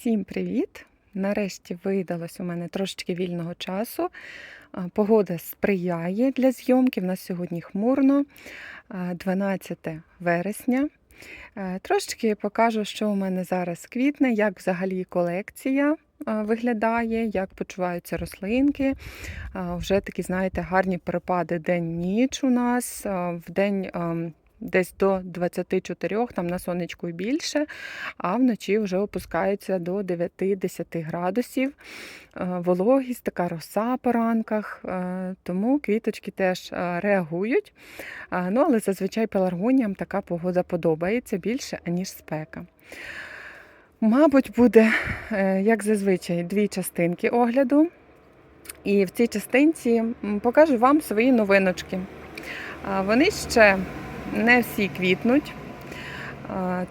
Всім привіт! Нарешті видалось у мене трошечки вільного часу. Погода сприяє для зйомки. В нас сьогодні хмурно, 12 вересня. Е, Трошечки покажу, що у мене зараз квітне, як взагалі колекція виглядає, як почуваються рослинки. Вже такі, знаєте, гарні перепади день-ніч у нас. В день десь до 24, там на сонечку і більше, а вночі вже опускається до 9-10 градусів. Е, Вологість, така роса по ранках, е, тому квіточки теж е, реагують. Ну, але зазвичай пеларгоніям така погода подобається більше, аніж спека. Мабуть, буде, як зазвичай, дві частинки огляду. І в цій частинці покажу вам свої новиночки. Вони ще не всі квітнуть,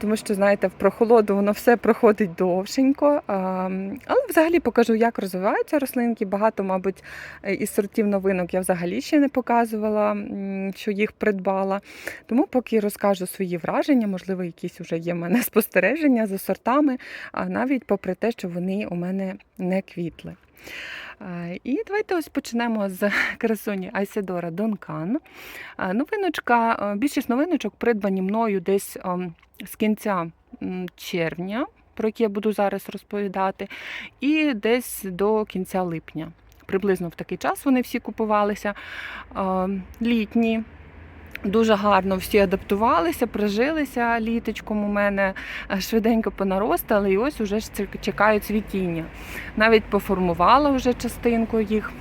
тому що, знаєте, в прохолоду воно все проходить довшенько. Але взагалі покажу, як розвиваються рослинки. Багато, мабуть, е, із сортів новинок я взагалі ще не показувала, що їх придбала. Тому поки розкажу свої враження, можливо, якісь вже є в мене спостереження за сортами, а навіть попри те, що вони у мене не квітли. А, І давайте ось почнемо з красуні Айседора Донкан. Новиночка, е, більшість новиночок придбані мною десь ем, з кінця червня, про які я буду зараз розповідати, і десь до кінця липня. Приблизно в такий час вони всі купувалися. Ем, Літні. Дуже гарно всі адаптувалися, прижилися літочком у мене е, швиденько понаростали, і ось уже чекають цвітіння. Навіть поформувала вже частинку їх.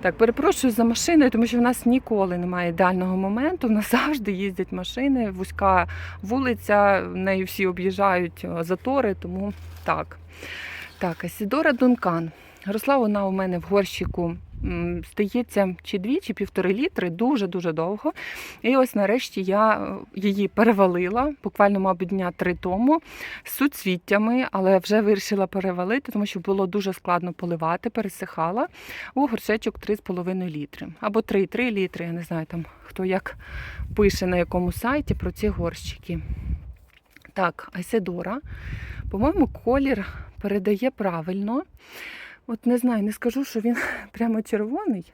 Так, перепрошую за машиною, тому що в нас ніколи немає ідеального моменту. В нас завжди їздять машини, вузька вулиця, нею всі об'їжджають е, затори, тому так. Так, Асідора Дункан. Росла вона у мене в горщику, м, здається, чи дві, чи півтори літри, дуже-дуже довго. І ось нарешті я е, її перевалила, буквально, мабуть, дня три тому, з суцвіттями, але вже вирішила перевалити, тому що було дуже складно поливати, пересихала у горшечок 3,5 літри. Або 3,3 літри, я не знаю там хто як пише на якому сайті про ці горщики. Так, Айседора. По-моєму, колір передає правильно. От не знаю, не скажу, що він прямо червоний.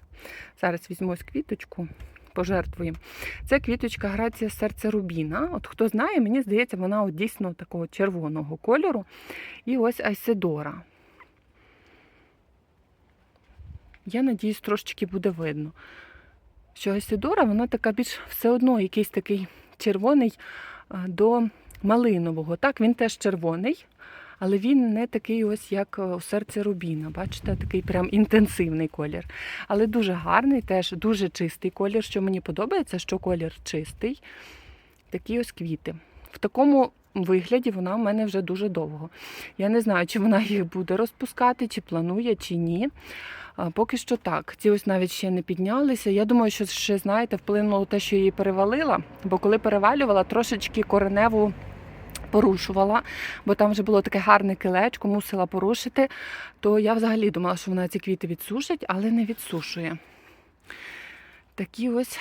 Зараз візьму ось квіточку, пожертвуємо. Це квіточка Грація серце Рубіна. От хто знає, мені здається, вона от дійсно такого червоного кольору. І ось Айседора. Я надіюсь, трошечки буде видно. Що Айседора, вона така більш все одно якийсь такий червоний до малинового. Так, він теж червоний, але він не такий ось, як е, у серці Рубіна. Бачите, такий прям інтенсивний колір. Але дуже гарний, теж дуже чистий колір. Що мені подобається, що колір чистий. Такі ось квіти. В такому вигляді вона в мене вже дуже довго. Я не знаю, чи вона їх буде розпускати, чи планує, чи ні. Поки що так. Ці ось навіть ще не піднялися. Я думаю, що ще, знаєте, вплинуло те, що її перевалила, бо коли перевалювала, трошечки кореневу порушувала, бо там вже було таке гарне килечко, мусила порушити. То я взагалі думала, що вона ці квіти відсушить, але не відсушує. Такі ось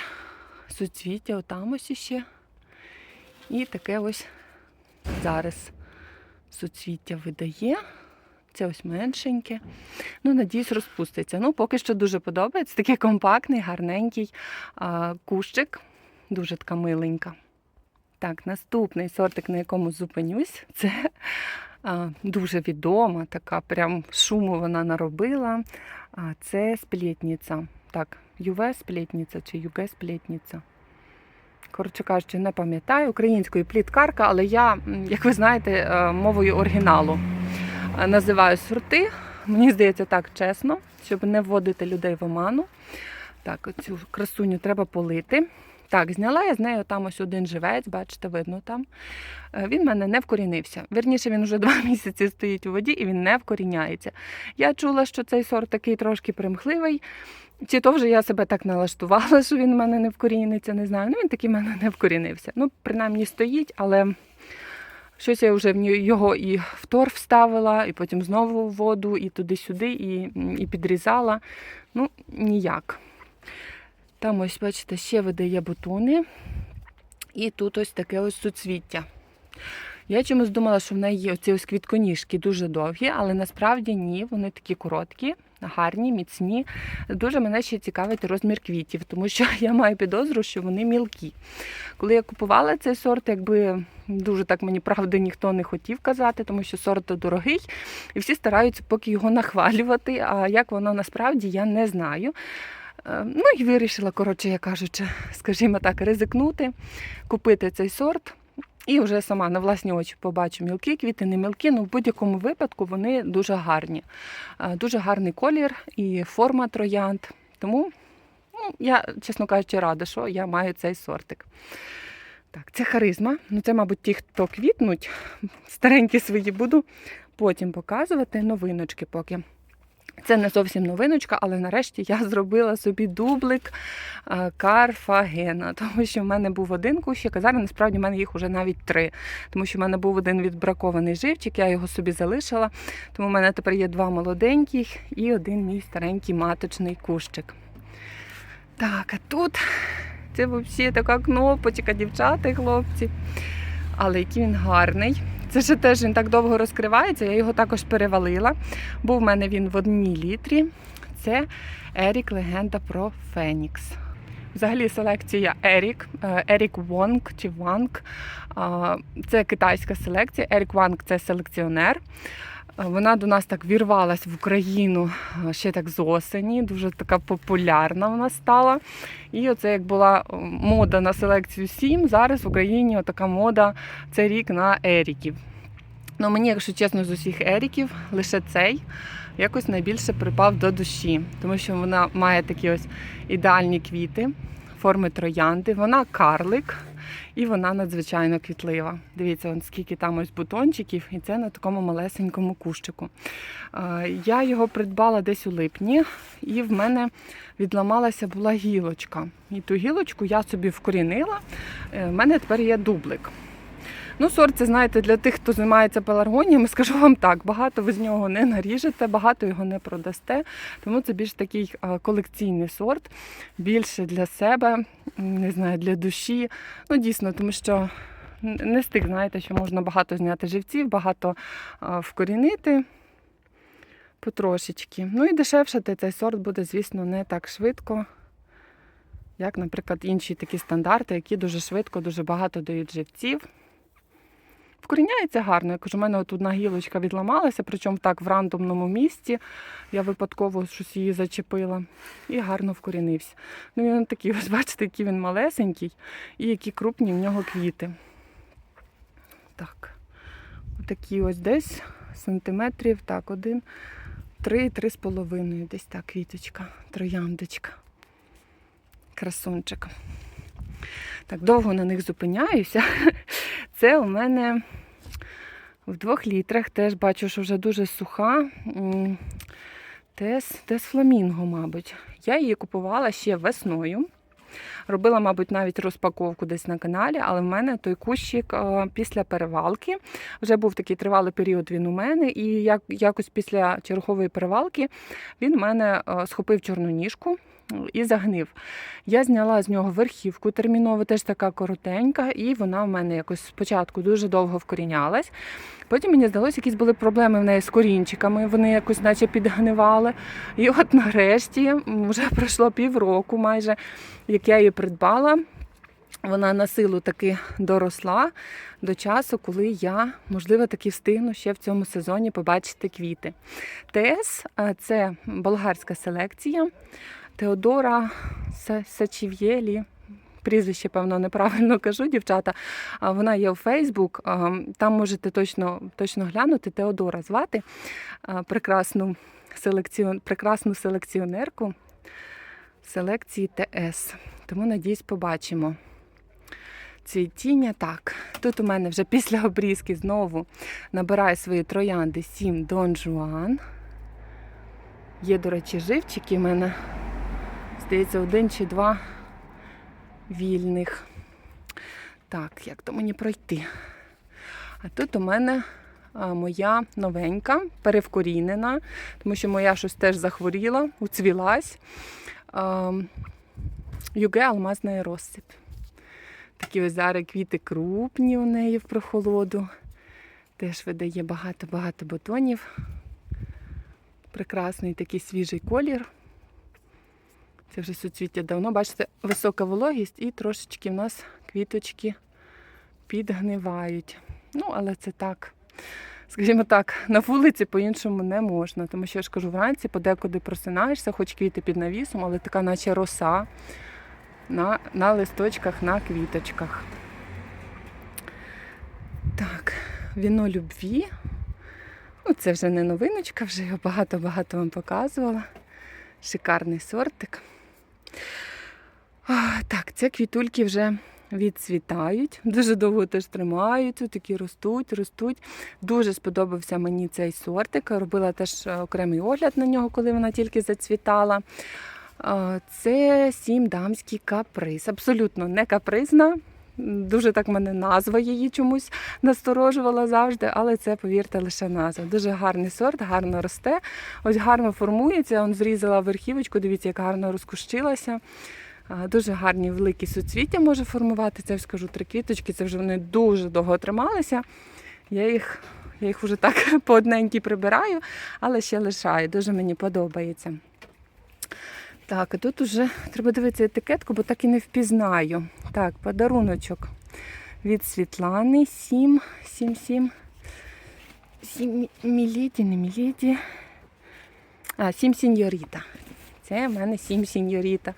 суцвіття, отам ось іще. І таке ось зараз суцвіття видає. Це ось меншеньке. Ну, надіюсь, розпуститься. Ну, поки що дуже подобається. Такий компактний, гарненький а, кущик. Дуже така миленька. Так, наступний сортик, на якому зупинюсь, це а, дуже відома, така прям шуму вона наробила. А, це сплетниця. Так, юве сплетниця чи юге сплетниця. Коротше кажучи, не пам'ятаю українською пліткарка, але я, як ви знаєте, е, мовою оригіналу е, називаю сорти. Мені здається, так чесно, щоб не вводити людей в оману. Так, оцю красуню треба полити. Так, зняла я з нею там ось один живець, бачите, видно там. Е, Він в мене не вкорінився. Вірніше, він вже два місяці стоїть у воді і він не вкоріняється. Я чула, що цей сорт такий трошки примхливий. Чи то вже я себе так налаштувала, що він в мене не вкоріниться, не знаю. Ну, він такий в мене не вкорінився. Ну, принаймні стоїть, але щось я вже в його і в торф вставила, і потім знову в воду, і туди-сюди, і, і підрізала. Ну, ніяк. Там ось, бачите, ще видає бутони. І тут ось таке ось суцвіття. Я чомусь думала, що в неї є оці ось квітконіжки дуже довгі, але насправді ні, вони такі короткі, гарні, міцні. Дуже мене ще цікавить розмір квітів, тому що я маю підозру, що вони мілкі. Коли я купувала цей сорт, якби дуже так мені правди ніхто не хотів казати, тому що сорт дорогий, і всі стараються поки його нахвалювати. А як воно насправді, я не знаю. Е, Ну і вирішила, коротше, я кажучи, скажімо так, ризикнути, купити цей сорт. І вже сама на власні очі побачу мілкі квіти, не мілкі, ну в будь-якому випадку вони дуже гарні. Е, Дуже гарний колір і форма троянд. Тому ну, я, чесно кажучи, рада, що я маю цей сортик. Так, це харизма. Ну, це, мабуть, ті, хто квітнуть. Старенькі свої буду потім показувати новиночки поки. Це не зовсім новиночка, але нарешті я зробила собі дублик Карфагена, тому що в мене був один кущик, а зараз насправді в мене їх вже навіть три. Тому що в мене був один відбракований живчик, я його собі залишила. Тому в мене тепер є два молоденьких і один мій старенький маточний кущик. Так, а тут це взагалі така кнопочка, дівчата і хлопці. Але який він гарний. Це ще теж він так довго розкривається, я його також перевалила. Був в мене він в одній літрі. Це Ерік Легенда про Фенікс. Взагалі селекція Ерік, е, Ерік Вонг чи Ванг. Це китайська селекція. Ерік Ванг це селекціонер. Е, Вона до нас так вірвалась в Україну е, ще так з осені, дуже така популярна вона стала. І оце як була мода на селекцію 7, зараз в Україні така мода цей рік на еріків. Ну, мені, якщо чесно, з усіх еріків, лише цей якось найбільше припав до душі, тому що вона має такі ось ідеальні квіти, форми троянди, вона карлик і вона надзвичайно квітлива. Дивіться, он скільки там ось бутончиків, і це на такому малесенькому кущику. Я його придбала десь у липні, і в мене відламалася була гілочка. І ту гілочку я собі вкорінила. Е, В мене тепер є дублик. Ну, сорт, це знаєте, для тих, хто займається пеларгоніями, скажу вам так, багато ви з нього не наріжете, багато його не продасте. Тому це більш такий колекційний сорт, більше для себе, не знаю, для душі. Ну, дійсно, тому що не з тих, знаєте, що можна багато зняти живців, багато вкорінити потрошечки. Ну і дешевшати цей сорт буде, звісно, не так швидко. Як, наприклад, інші такі стандарти, які дуже швидко, дуже багато дають живців. Вкоріняється гарно. Я кажу, у мене от одна гілочка відламалася, причому так в рандомному місці. Я випадково щось її зачепила і гарно вкорінився. Ну він такий, ось бачите, який він малесенький і які крупні в нього квіти. Так, отакі ось десь сантиметрів, так, один, три, три з половиною. Десь так, квіточка, трояндочка. Красунчик. Так, довго на них зупиняюся. Це у мене в двох літрах. Теж бачу, що вже дуже суха. Тес, тес фламінго, мабуть. Я її купувала ще весною. Робила, мабуть, навіть розпаковку десь на каналі, але в мене той кущик е, після перевалки. Вже був такий тривалий період він у мене, і як, якось після чергової перевалки він у мене е, схопив чорну ніжку і загнив. Я зняла з нього верхівку терміново, теж така коротенька, і вона в мене якось спочатку дуже довго вкорінялась. Потім мені здалося, якісь були проблеми в неї з корінчиками, вони якось наче підгнивали. І от нарешті, вже пройшло півроку майже, як я її придбала. Вона на силу таки доросла до часу, коли я, можливо, таки встигну ще в цьому сезоні побачити квіти. Е, це болгарська селекція. Теодора Сачів'єлі. Прізвище, певно, неправильно кажу, дівчата. А Вона є у Фейсбук. Там можете точно, точно глянути. Теодора звати прекрасну, селекціон... прекрасну селекціонерку селекції ТС. Тому, надіюсь, побачимо. Цвітіння так. Тут у мене вже після обрізки знову набираю свої троянди 7 Дон Жуан. Є, до речі, живчики в мене. Здається, один чи два вільних. Так, як то мені пройти? А тут у мене моя новенька, перевкорінена, тому що моя щось теж захворіла, уцвілась. Юге алмазна розсип. Такі ось зараз квіти крупні у неї в прохолоду. Теж видає багато-багато бутонів. Прекрасний такий свіжий колір. Це вже суцвіття давно. Бачите, висока вологість і трошечки в нас квіточки підгнивають. Ну, але це так. Скажімо так, на вулиці по-іншому не можна, тому що я ж кажу, вранці подекуди просинаєшся, хоч квіти під навісом, але така наче роса на, на листочках, на квіточках. Так, віно любві. Ну, це вже не новиночка, вже його багато-багато вам показувала. Шикарний сортик. Так, це квітульки вже відцвітають. Дуже довго теж тримаються, такі ростуть, ростуть. Дуже сподобався мені цей сортик. Робила теж е, окремий огляд на нього, коли вона тільки зацвітала. Це сім дамський каприз. Абсолютно не капризна. Дуже так мене назва її чомусь насторожувала завжди, але це, повірте, лише назва. Дуже гарний сорт, гарно росте, ось гарно формується. Он зрізала верхівочку, дивіться, як гарно розкущилася. Дуже гарні великі суцвіття може формувати. Це скажу три квіточки, це вже вони дуже довго трималися. Я їх, я їх вже так по одненькій прибираю, але ще лишаю. Дуже мені подобається. Так, тут уже треба дивитися етикетку, бо так і не впізнаю. Так, подаруночок від Світлани 7, 7, 7. 7 міліді, не міліді. А, 7 сіньоріта. Це в мене 7 сіньоріта.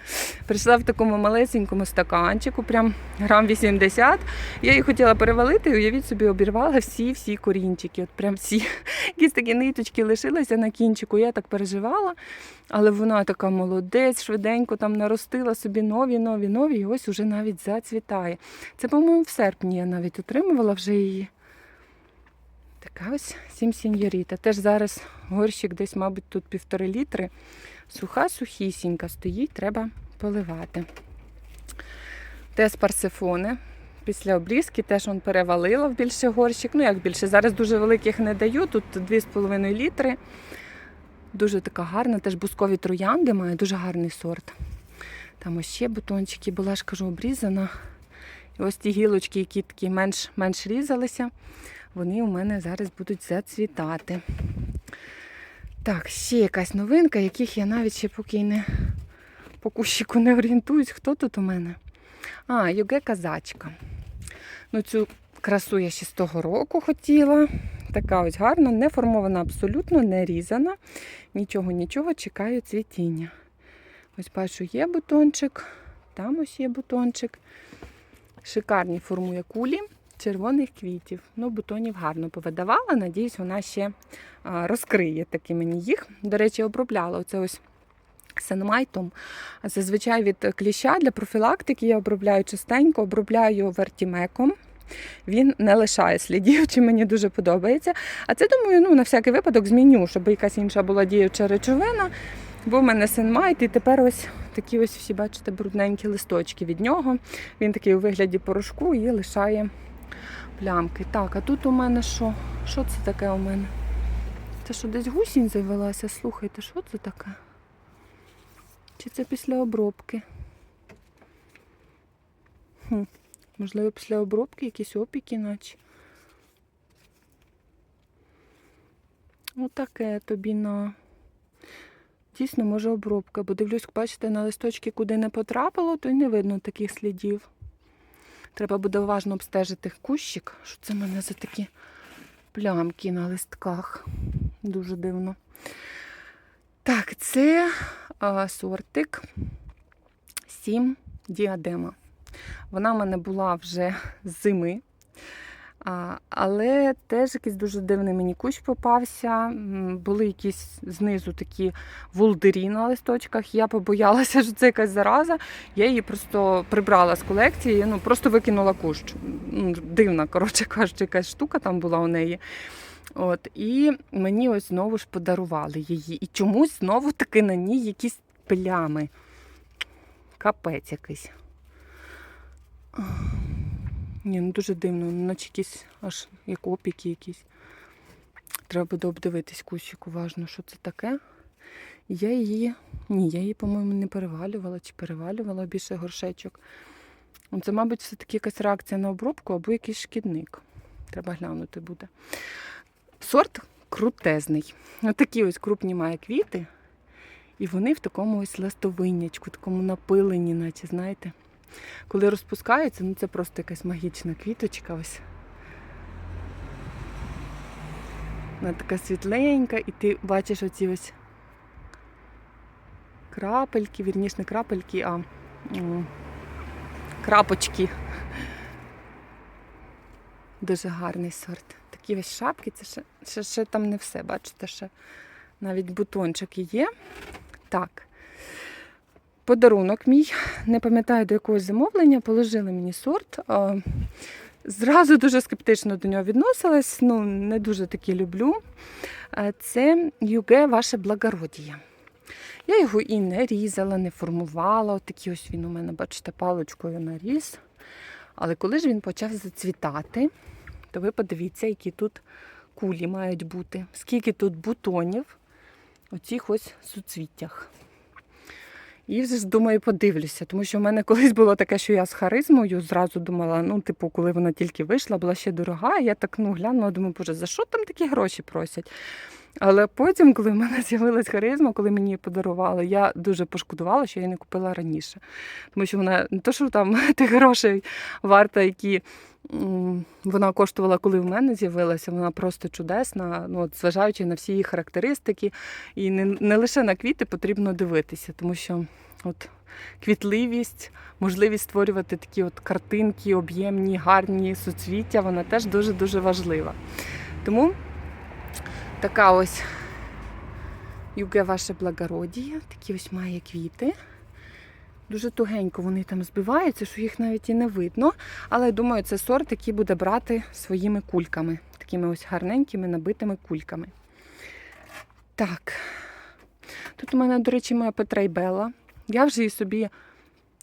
Прийшла в такому малесенькому стаканчику, прям грам 80. Я її хотіла перевалити, і уявіть собі, обірвала всі-всі корінчики. От прям всі якісь такі ниточки лишилися на кінчику. Я так переживала. Але вона така молодець, швиденько там наростила собі нові, нові, нові, і ось уже навіть зацвітає. Це, по-моєму, в серпні я навіть отримувала вже її. Така ось сім сіньоріта. Теж зараз горщик десь, мабуть, тут півтори літри. Суха, сухісінька стоїть, треба поливати. Тез парсифони. Після обрізки теж он перевалила в більше горщик. Ну, як більше, зараз дуже великих не даю, тут 2,5 літри. Дуже така гарна, теж бускові троянди має, дуже гарний сорт. Там ось ще бутончики, була ж кажу, обрізана. І ось ті гілочки, які такі менш, менш різалися, вони у мене зараз будуть зацвітати. Так, ще якась новинка, яких я навіть ще поки не по кущику не орієнтуюсь. Хто тут у мене? А, Юге казачка. Ну, цю красу я ще з того року хотіла. Така ось гарна, не формована абсолютно, не різана. Нічого, нічого, чекаю цвітіння. Ось бачу, є бутончик, там ось є бутончик. Шикарні формує кулі червоних квітів. Ну, бутонів гарно повидавала. Надіюсь, вона ще розкриє таки мені їх. До речі, обробляла оце ось сенмайтом. Зазвичай від кліща для профілактики я обробляю частенько, обробляю вертімеком. Він не лишає слідів, чи мені дуже подобається. А це, думаю, ну, на всякий випадок зміню, щоб якась інша була діюча речовина. Бо в мене сенмайт, і тепер ось такі ось всі, бачите, брудненькі листочки від нього. Він такий у вигляді порошку і лишає плямки. Так, а тут у мене що? Що це таке у мене? Це що десь гусінь завелася? Слухайте, що це таке? Чи це після обробки? Хм. Можливо, після обробки якісь опіки, наче. Отаке тобі на. Дійсно, може обробка, бо дивлюсь, бачите, на листочки куди не потрапило, то й не видно таких слідів. Треба буде уважно обстежити кущик. Що це в мене за такі плямки на листках? Дуже дивно. Так, це сортик 7 діадема. Вона в мене була вже з зими. Але теж якийсь дуже дивний мені кущ попався. Були якісь знизу такі вулдирі на листочках. Я побоялася, що це якась зараза. Я її просто прибрала з колекції, ну просто викинула кущ. Дивна, коротше кажучи, якась штука там була у неї. От, і мені ось знову ж подарували її. І чомусь знову таки на ній якісь плями. Капець якийсь. Ні, ну дуже дивно, наче якісь аж як опіки якісь. Треба буде обдивитись кущик уважно, що це таке. Я її. Ні, я її, по-моєму, не перевалювала чи перевалювала більше горшечок. Ну, Це, мабуть, все-таки якась реакція на обробку або якийсь шкідник. Треба глянути буде. Сорт крутезний. Отакі ось крупні має квіти. І вони в такому ось ластовиннячку, такому напилені, наче, знаєте. Коли розпускаються, ну це просто якась магічна квіточка ось. Вона така світленька, і ти бачиш оці ось крапельки, вірніше не крапельки, а крапочки. Дуже гарний сорт. Такі ось шапки, це ще, ще, ще там не все, бачите, ще навіть бутончики є. Так. Подарунок мій, не пам'ятаю до якогось замовлення, положили мені сорт. Зразу дуже скептично до нього відносилась, ну не дуже таки люблю. Це юге ваше благородіє. Я його і не різала, не формувала. От такий ось він у мене, бачите, паличкою наріс. Але коли ж він почав зацвітати, то ви подивіться, які тут кулі мають бути. Скільки тут бутонів у цих ось суцвіттях. І думаю, подивлюся, тому що в мене колись було таке, що я з харизмою зразу думала, ну, типу, коли вона тільки вийшла, була ще дорога. Я так ну, глянула, думаю, боже, за що там такі гроші просять? Але потім, коли в мене з'явилась харизма, коли мені її подарували, я дуже пошкодувала, що я її не купила раніше. Тому що вона не то, що там тих грошей варта, які вона коштувала, коли в мене з'явилася, вона просто чудесна, ну, от, зважаючи на всі її характеристики. І не, не лише на квіти потрібно дивитися, тому що от квітливість, можливість створювати такі от картинки, об'ємні, гарні суцвіття, вона теж дуже-дуже важлива. Тому така ось юге ваше благородіє, такі ось має квіти. Дуже тугенько вони там збиваються, що їх навіть і не видно. Але думаю, це сорт, який буде брати своїми кульками. Такими ось гарненькими набитими кульками. Так. Тут у мене, до речі, моя Петрейбела. Я вже її собі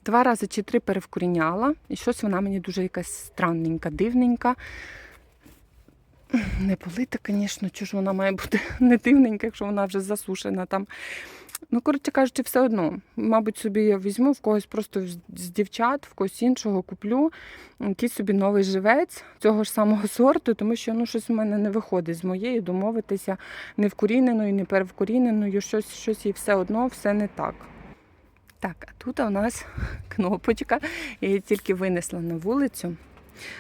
два рази чи три перевкоріняла. І щось вона мені дуже якась странненька, дивненька. Не полита, звісно, чого ж вона має бути не дивненька, якщо вона вже засушена там. Ну, коротше кажучи, все одно. Мабуть, собі я візьму в когось просто з дівчат, в когось іншого куплю якийсь собі новий живець цього ж самого сорту, тому що ну, щось у мене не виходить з моєю домовитися не вкоріненою, не перевкоріненою, щось, щось і все одно, все не так. Так, а тут у нас кнопочка. Я її тільки винесла на вулицю.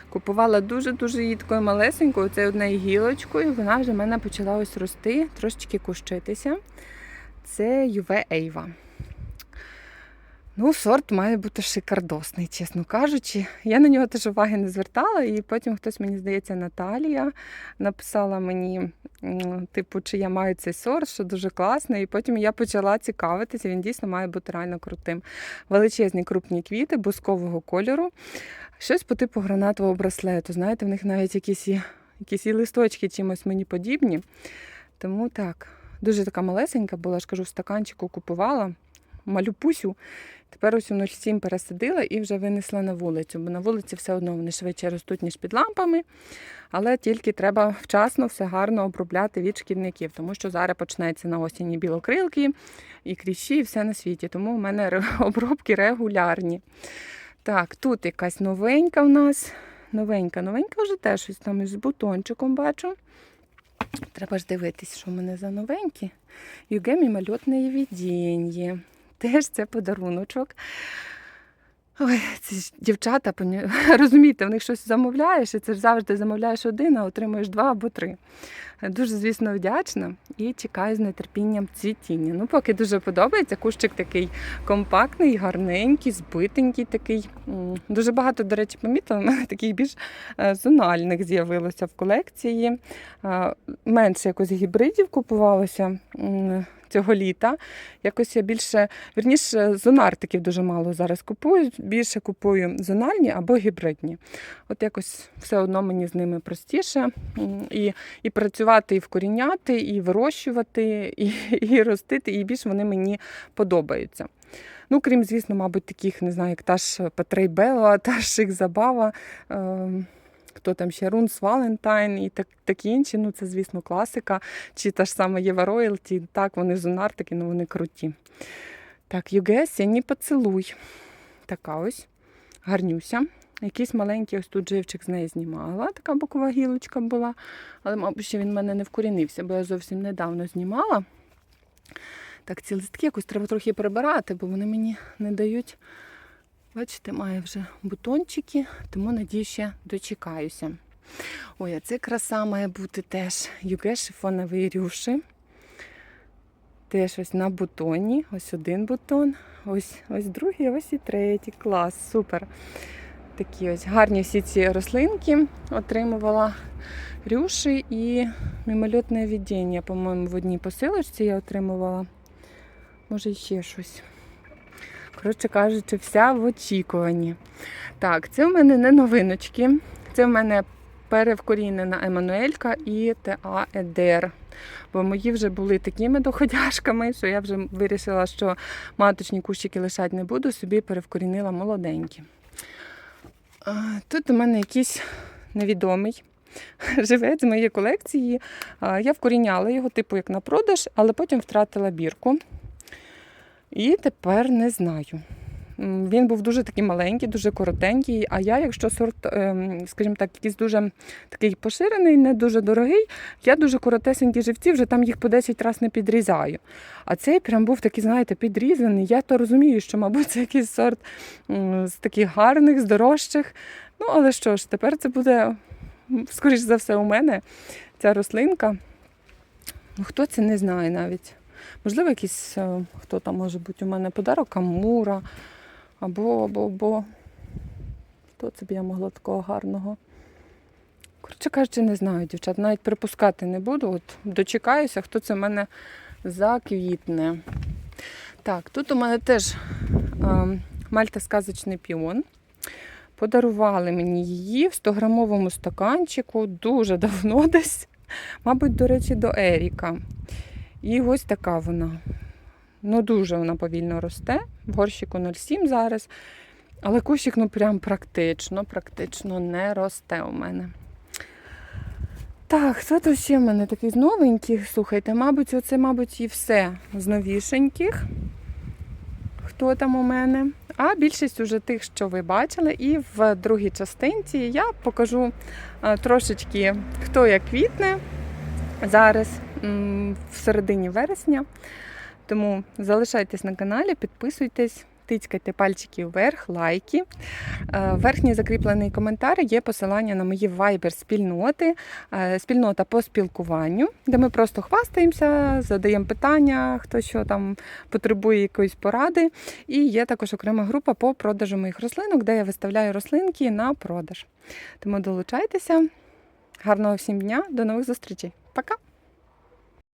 Купувала дуже-дуже її такою малесенькою, це одною гілочкою, вона вже в мене почала ось рости, трошечки кущитися. Це Юве Ейва. Ну, сорт має бути шикардосний, чесно кажучи. Я на нього теж уваги не звертала, і потім хтось, мені здається, Наталія написала мені, типу, чи я маю цей сорт, що дуже класний. І потім я почала цікавитися, він дійсно має бути реально крутим. Величезні крупні квіти бускового кольору. Щось по типу гранатового браслету. Знаєте, в них навіть якісь якісь і листочки чимось мені подібні. Тому так, дуже така малесенька була, ж кажу, в стаканчику купувала. Малюпусю. Тепер ось у 0,7 пересадила і вже винесла на вулицю, бо на вулиці все одно вони швидше ростуть, ніж під лампами. Але тільки треба вчасно все гарно обробляти від шкідників, тому що зараз почнеться на осінні білокрилки і кліщі, і все на світі. Тому в мене обробки регулярні. Так, тут якась новенька в нас. Новенька, новенька вже теж щось там із бутончиком бачу. Треба ж дивитись, що в мене за новенькі. Югемі мальотне відіння. Теж це подаруночок. Ой, ці ж дівчата, розумієте, в них щось замовляєш, і це ж завжди замовляєш один, а отримуєш два або три. Дуже, звісно, вдячна і чекаю з нетерпінням цвітіння. Ну, поки дуже подобається. Кущик такий компактний, гарненький, збитенький такий. Дуже багато, до речі, помітила, у мене таких більш е, зональних з'явилося в колекції. Е, Менше якось гібридів купувалося цього літа. Якось я більше, вірніше, зонартиків дуже мало зараз купую. Більше купую зональні або гібридні. От якось все одно мені з ними простіше. І, і працювати, і вкоріняти, і вирощувати, і, і ростити, і більш вони мені подобаються. Ну, крім, звісно, мабуть, таких, не знаю, як та ж Петрейбела, та ж Шик Забава. Е, Хто там ще Рунс Валентайн і так, такі інші, ну це, звісно, класика. Чи та ж сама Єва Роялті, так, вони зонартики, ну вони круті. Так, ЮГС, я не поцілуй. Така ось гарнюся. Якийсь маленький ось тут живчик з неї знімала, така бокова гілочка була. Але, мабуть, ще він в мене не вкорінився, бо я зовсім недавно знімала. Так, ці листки якось треба трохи прибирати, бо вони мені не дають. Бачите, має вже бутончики, тому надію, ще дочекаюся. Ой, а це краса має бути теж юге шифоновий рюши. Теж ось на бутоні. Ось один бутон, ось, ось другий, ось і третій. Клас, супер. Такі ось гарні всі ці рослинки отримувала рюші і мимольотне віддіння, по-моєму, в одній посилочці я отримувала. Може, ще щось. Коротше кажучи, вся в очікуванні. Так, це в мене не новиночки. Це в мене перевкорінена Еммануелька і ТА Едер. Бо мої вже були такими доходяшками, що я вже вирішила, що маточні кущики лишати не буду, собі перевкорінила молоденькі. Тут у мене якийсь невідомий живець з моєї колекції. Я вкоріняла його, типу, як на продаж, але потім втратила бірку. І тепер не знаю. Він був дуже такий маленький, дуже коротенький. А я, якщо сорт, ем, скажімо так, якийсь дуже такий поширений, не дуже дорогий, я дуже коротесенькі живці, вже там їх по 10 разів не підрізаю. А цей прям був такий, знаєте, підрізаний. Я то розумію, що, мабуть, це якийсь сорт з таких гарних, з дорожчих. Ну, але що ж, тепер це буде, скоріш за все, у мене ця рослинка. Ну, хто це не знає навіть. Можливо, якийсь, е, хто там може бути у мене подарок Амура, або, або, або. Хто це б я могла такого гарного? Коротше кажучи, не знаю, дівчат. Навіть припускати не буду. От дочекаюся, хто це в мене заквітне. Так, тут у мене теж е, мальта сказочний піон. Подарували мені її в 100-грамовому стаканчику дуже давно десь. Мабуть, до речі, до Еріка. І ось така вона. Ну, дуже вона повільно росте. В горщику 0,7 зараз. Але кущик, ну, прям практично, практично не росте у мене. Так, що тут ще в мене такий з новеньких? Слухайте, мабуть, оце, мабуть, і все з новішеньких. Хто там у мене? А більшість уже тих, що ви бачили. І в другій частинці я покажу трошечки, хто як квітне зараз в середині вересня. Тому залишайтесь на каналі, підписуйтесь, тицькайте пальчики вверх, лайки. Е, Верхній закріплений коментар є посилання на мої вайбер спільноти, е, спільнота по спілкуванню, де ми просто хвастаємося, задаємо питання, хто що там потребує якоїсь поради. І є також окрема група по продажу моїх рослинок, де я виставляю рослинки на продаж. Тому долучайтеся. Гарного всім дня, до нових зустрічей. Пока!